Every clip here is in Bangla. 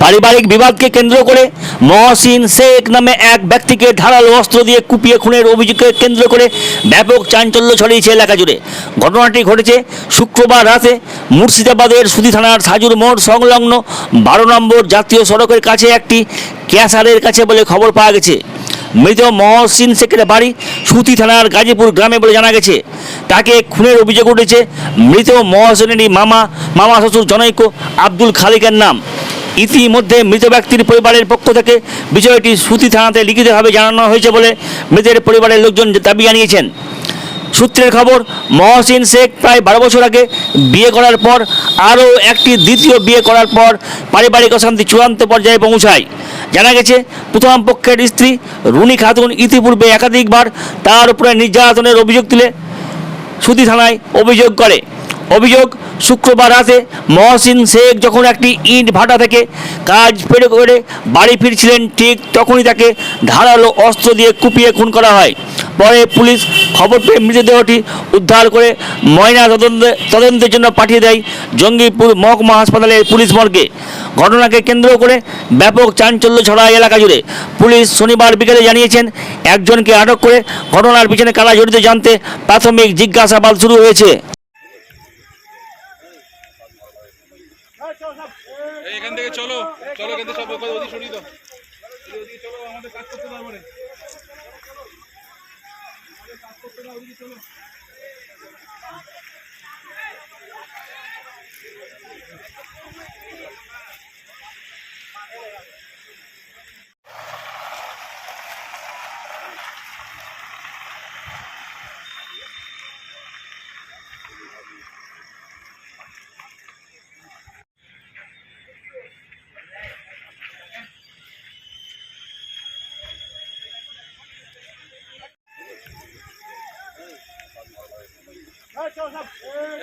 পারিবারিক বিবাদকে কেন্দ্র করে মহসিন শেখ নামে এক ব্যক্তিকে ধারালো অস্ত্র দিয়ে কুপিয়ে খুনের অভিযোগকে কেন্দ্র করে ব্যাপক চাঞ্চল্য ছড়িয়েছে এলাকা জুড়ে। ঘটনাটি ঘটেছে শুক্রবার রাতে মুর্শিদাবাদের সুদি থানার সাজুর মোড় সংলগ্ন বারো নম্বর জাতীয় সড়কের কাছে একটি ক্যাসারের কাছে বলে খবর পাওয়া গেছে। মৃত মহসিন শেখের বাড়ি সুতি থানার গাজীপুর গ্রামে বলে জানা গেছে। তাকে খুনের অভিযোগ উঠেছে। মৃত মহসিনেরই মামা মামা শ্বশুর জনৈক আব্দুল খালিকের নাম। ইতিমধ্যে মৃত ব্যক্তির পরিবারের পক্ষ থেকে বিষয়টি সুতি থানাতে লিখিতভাবে জানানো হয়েছে বলে মৃতের পরিবারের লোকজন দাবি জানিয়েছেন। সূত্রের খবর, মহসিন শেখ প্রায় বারো বছর আগে বিয়ে করার পর, আরও একটি দ্বিতীয় বিয়ে করার পর পারিবারিক অশান্তি চূড়ান্ত পর্যায়ে পৌঁছায়। জানা গেছে প্রথম পক্ষের স্ত্রী রুনি খাতুন ইতিপূর্বে একাধিকবার তার উপরে নির্যাতনের অভিযোগ তুলে সুতি থানায় অভিযোগ করে। অভিযোগ, শুক্রবার রাতে মহসিন শেখ যখন একটি ইট ভাটা থেকে কাজ পেরে করে বাড়ি ফিরছিলেন, ঠিক তখনই তাকে ধারালো অস্ত্র দিয়ে কুপিয়ে খুন করা হয়। পরে পুলিশ খবর পেয়ে মৃতদেহটি উদ্ধার করে ময়না তদন্তে, তদন্তের জন্য পাঠিয়ে দেয় জঙ্গিপুর মহকুমা হাসপাতালের পুলিশ মর্গে। ঘটনাকে কেন্দ্র করে ব্যাপক চাঞ্চল্য ছড়ায় এলাকা জুড়ে। পুলিশ শনিবার বিকেলে জানিয়েছেন, একজনকে আটক করে ঘটনার পিছনে কারা জড়িত জানতে প্রাথমিক জিজ্ঞাসাবাদ শুরু হয়েছে। এখান থেকে চলো চলো এখান থেকে সব ওদিকে দাও ওদিকে চলো আমাদের কাজ করতে তারপরে এই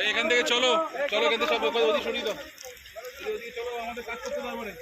এখান থেকে চলো চলো এখান থেকে সব ওদিকে শুনি তো ওদিকে আমাদের কাজ করতে পারব দাও